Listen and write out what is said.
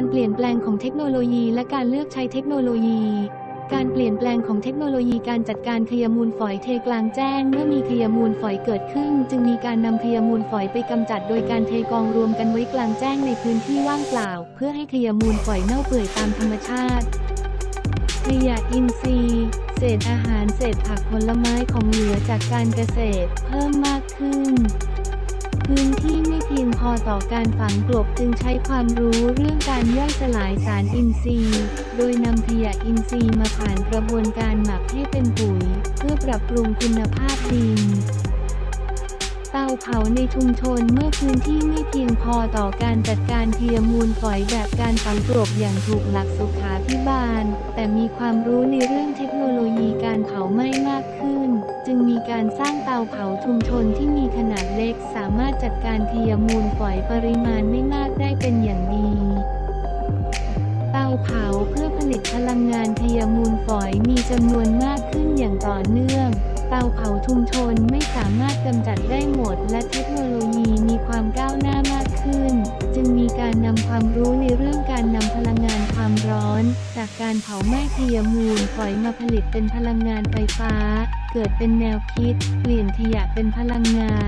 การเปลี่ยนแปลงของเทคโนโลยีและการเลือกใช้เทคโนโลยี การเปลี่ยนแปลงของเทคโนโลยีการจัดการขยะมูลฝอยเทกลางแจ้ง เมื่อมีขยะมูลฝอยเกิดขึ้น จึงมีการนำขยะมูลฝอยไปกำจัดโดยการเทกองรวมกันไว้กลางแจ้งในพื้นที่ว่างเปล่า เพื่อให้ขยะมูลฝอยเน่าเปื่อยตามธรรมชาติขยะอินทรีย์ เศษอาหารเศษผักผลไม้ของเหลือจากการเกษตร เพิ่มมากขึ้น พื้นที่ พอต่อการฝังกลบจึงใช้ความรู้เรื่องการย่อยสลายสารอินทรีย์ โดยนำขยะอินทรีย์มาผ่านกระบวนการหมักให้เป็นปุ๋ย เพื่อปรับปรุงคุณภาพดิน เผาในชุมชนเมื่อพื้นที่ไม่เพียงพอต่อการจัดการเทียมมูลฝอยแบบการฝังกลบอย่างถูกหลักสุขาพิบาล แต่มีความรู้ในเรื่องเทคโนโลยีการเผาไหม้มากขึ้น จึงมีการสร้างเตาเผาชุมชนที่มีขนาดเล็กสามารถจัดการเทียมมูลฝอยปริมาณไม่มากได้เป็นอย่างดีเตาเผาเพื่อผลิตพลังงานเทียมูลฝอยมีจำนวนมากขึ้นอย่างต่อเนื่อง เตาเผาชุมชนไม่สามารถกำจัด และเทคโนโลยีมีความก้าวหน้ามากขึ้น จึงมีการนำความรู้ในเรื่องการนำพลังงานความร้อน จากการเผาไหม้เทียมูลฝอยมาผลิตเป็นพลังงานไฟฟ้า เกิดเป็นแนวคิด เปลี่ยนขยะเป็นพลังงาน